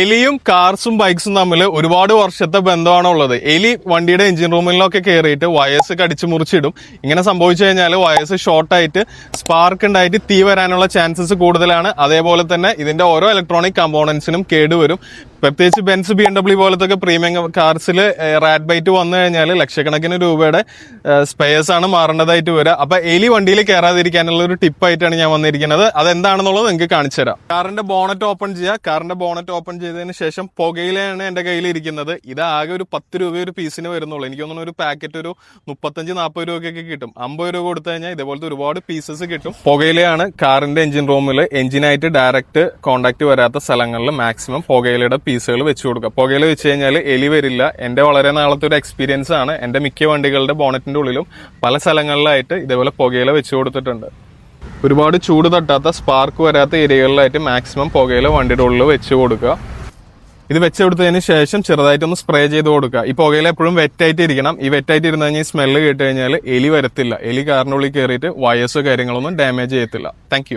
എലിയും കാർസും ബൈക്സും തമ്മിൽ ഒരുപാട് വർഷത്തെ ബന്ധമാണ് ഉള്ളത് എലി വണ്ടിയുടെ എഞ്ചിൻ റൂമിലൊക്കെ കയറിയിട്ട് വയസ്സ് കടിച്ചു മുറിച്ചിടും. ഇങ്ങനെ സംഭവിച്ചു കഴിഞ്ഞാൽ വയസ്സ് ഷോർട്ടായിട്ട് സ്പാർക്ക് ഉണ്ടായിട്ട് തീ വരാനുള്ള ചാൻസസ് കൂടുതലാണ്. അതേപോലെ തന്നെ ഇതിന്റെ ഓരോ ഇലക്ട്രോണിക് കമ്പോണൻസിനും കേടുവരും പ്രത്യേകിച്ച് ബെൻസ് ബി എം ഡബ്ല്യു പോലത്തെ പ്രീമിയം കാർസിൽ റാറ്റ് ബൈറ്റ് വന്നു കഴിഞ്ഞാൽ ലക്ഷക്കണക്കിന് രൂപയുടെ സ്പെയർസ് ആണ് മാറേണ്ടതായിട്ട് വരിക. അപ്പൊ എലി വണ്ടിയിൽ കയറാതിരിക്കാനുള്ള ഒരു ടിപ്പായിട്ടാണ് ഞാൻ വന്നിരിക്കുന്നത്. അതെന്താണെന്നുള്ളത് നിങ്ങൾക്ക് കാണിച്ചു തരാം. കാറിന്റെ ബോണറ്റ് ഓപ്പൺ ചെയ്യുക കാറിന്റെ ബോണറ്റ് ഓപ്പൺ ചെയ്തതിന് ശേഷം പുകയിലാണ് എന്റെ കയ്യിൽ ഇരിക്കുന്നത് ഇത് ആകെ ഒരു പത്ത് രൂപ ഒരു പീസിന് വരുന്നുള്ളൂ. എനിക്ക് തോന്നുന്നു ഒരു പാക്കറ്റ് ഒരു മുപ്പത്തഞ്ച് നാൽപ്പത് രൂപയ്ക്കൊക്കെ കിട്ടും. അമ്പത് രൂപ കൊടുത്തു കഴിഞ്ഞാൽ ഇതേപോലത്തെ ഒരുപാട് പീസസ് കിട്ടും. പുകയിലയാണ് കാറിന്റെ എഞ്ചിൻ റൂമിൽ എഞ്ചിനായിട്ട് ഡയറക്റ്റ് കോണ്ടാക്ട് വരാത്ത സ്ഥലങ്ങളിൽ മാക്സിമം പുകയിലയുടെ പീസുകൾ വെച്ച് കൊടുക്കുക. പുകയില വെച്ച് കഴിഞ്ഞാൽ എലി വരില്ല. എന്റെ വളരെ നാളത്തെ ഒരു എക്സ്പീരിയൻസ് ആണ്. എന്റെ മിക്ക വണ്ടികളുടെ ബോണറ്റിന്റെ ഉള്ളിലും പല സ്ഥലങ്ങളിലായിട്ട് ഇതേപോലെ പുകയില വെച്ച് കൊടുത്തിട്ടുണ്ട്. ഒരുപാട് ചൂട് തട്ടാത്ത സ്പാർക്ക് വരാത്ത ഏരിയകളിലായിട്ട് മാക്സിമം പുകയില വണ്ടിയുടെ ഉള്ളിൽ വെച്ച് കൊടുക്കുക. ഇത് വെച്ച് കൊടുത്തതിന് ശേഷം ചെറുതായിട്ടൊന്ന് സ്പ്രേ ചെയ്ത് കൊടുക്കുക. ഈ പുകയിൽ എപ്പോഴും വെറ്റായിട്ട് ഇരിക്കണം ഈ വെറ്റായിട്ട് ഇരുന്ന് കഴിഞ്ഞാൽ സ്മെല്ല് കേട്ട് കഴിഞ്ഞാൽ എലി വരത്തില്ല. എലി കാറിനുള്ളിൽ കയറിയിട്ട് വയസ്സോ കാര്യങ്ങളൊന്നും ഡാമേജ് ചെയ്യത്തില്ല. താങ്ക്